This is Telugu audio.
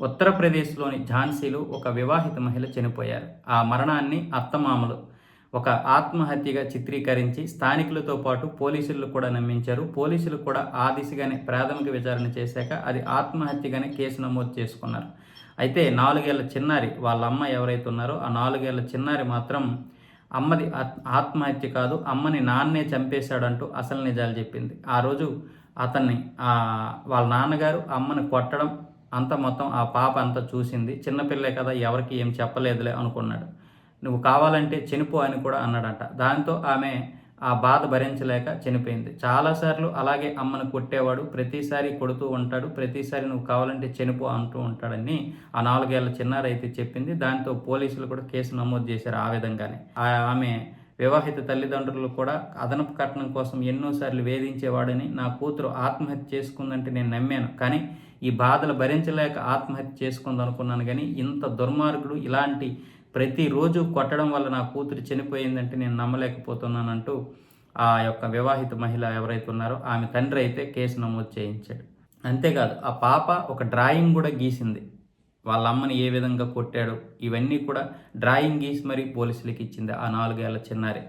ఉత్తరప్రదేశ్లోని ఝాన్సీలో ఒక వివాహిత మహిళ చనిపోయారు. ఆ మరణాన్ని అత్తమామలు ఒక ఆత్మహత్యగా చిత్రీకరించి స్థానికులతో పాటు పోలీసులు కూడా నమ్మించారు. పోలీసులు కూడా ఆ దిశగానే ప్రాథమిక విచారణ చేశాక అది ఆత్మహత్యగానే కేసు నమోదు చేసుకున్నారు. అయితే నాలుగేళ్ళ చిన్నారి వాళ్ళ అమ్మ ఎవరైతే ఉన్నారో ఆ నాలుగేళ్ళ చిన్నారి మాత్రం అమ్మది ఆత్మహత్య కాదు అమ్మని నాన్నే చంపేశాడంటూ అసలు నిజాలు చెప్పింది. ఆ రోజు అతన్ని వాళ్ళ నాన్నగారు అమ్మని కొట్టడం అంతా మొత్తం ఆ పాప అంతా చూసింది. చిన్నపిల్లే కదా ఎవరికి ఏం చెప్పలేదులే అనుకున్నాడు. నువ్వు కావాలంటే చనిపో అని కూడా అన్నాడంట. దాంతో ఆమె ఆ బాధ భరించలేక చనిపోయింది. చాలాసార్లు అలాగే అమ్మను కొట్టేవాడు ప్రతిసారి కొడుతూ ఉంటాడు ప్రతిసారి నువ్వు కావాలంటే చనిపో అంటూ ఉంటాడని ఆ నాలుగేళ్ళ చిన్నారైతే అయితే చెప్పింది. దాంతో పోలీసులు కూడా కేసు నమోదు చేశారు ఆ విధంగానే. ఆ- ఆమె వివాహిత తల్లిదండ్రులు కూడా అదనపు కట్నం కోసం ఎన్నోసార్లు వేధించేవాడని నా కూతురు ఆత్మహత్య చేసుకుందంటే నేను నమ్మాను. కానీ ఈ బాధలు భరించలేక ఆత్మహత్య చేసుకుంది అనుకున్నాను. కానీ ఇంత దుర్మార్గుడు ఇలాంటి ప్రతిరోజు కొట్టడం వల్ల నా కూతురు చనిపోయిందంటే నేను నమ్మలేకపోతున్నానంటూ ఆ యొక్క వివాహిత మహిళ ఎవరైతే ఉన్నారో ఆమె తండ్రి అయితే కేసు నమోదు చేయించాడు. అంతేకాదు ఆ పాప ఒక డ్రాయింగ్ కూడా గీసింది. వాళ్ళ అమ్మని ఏ విధంగా కొట్టాడు ఇవన్నీ కూడా డ్రాయింగ్ గీసి మరీ పోలీసులకి ఇచ్చింది ఆ నాలుగేళ్ళ చిన్నారి.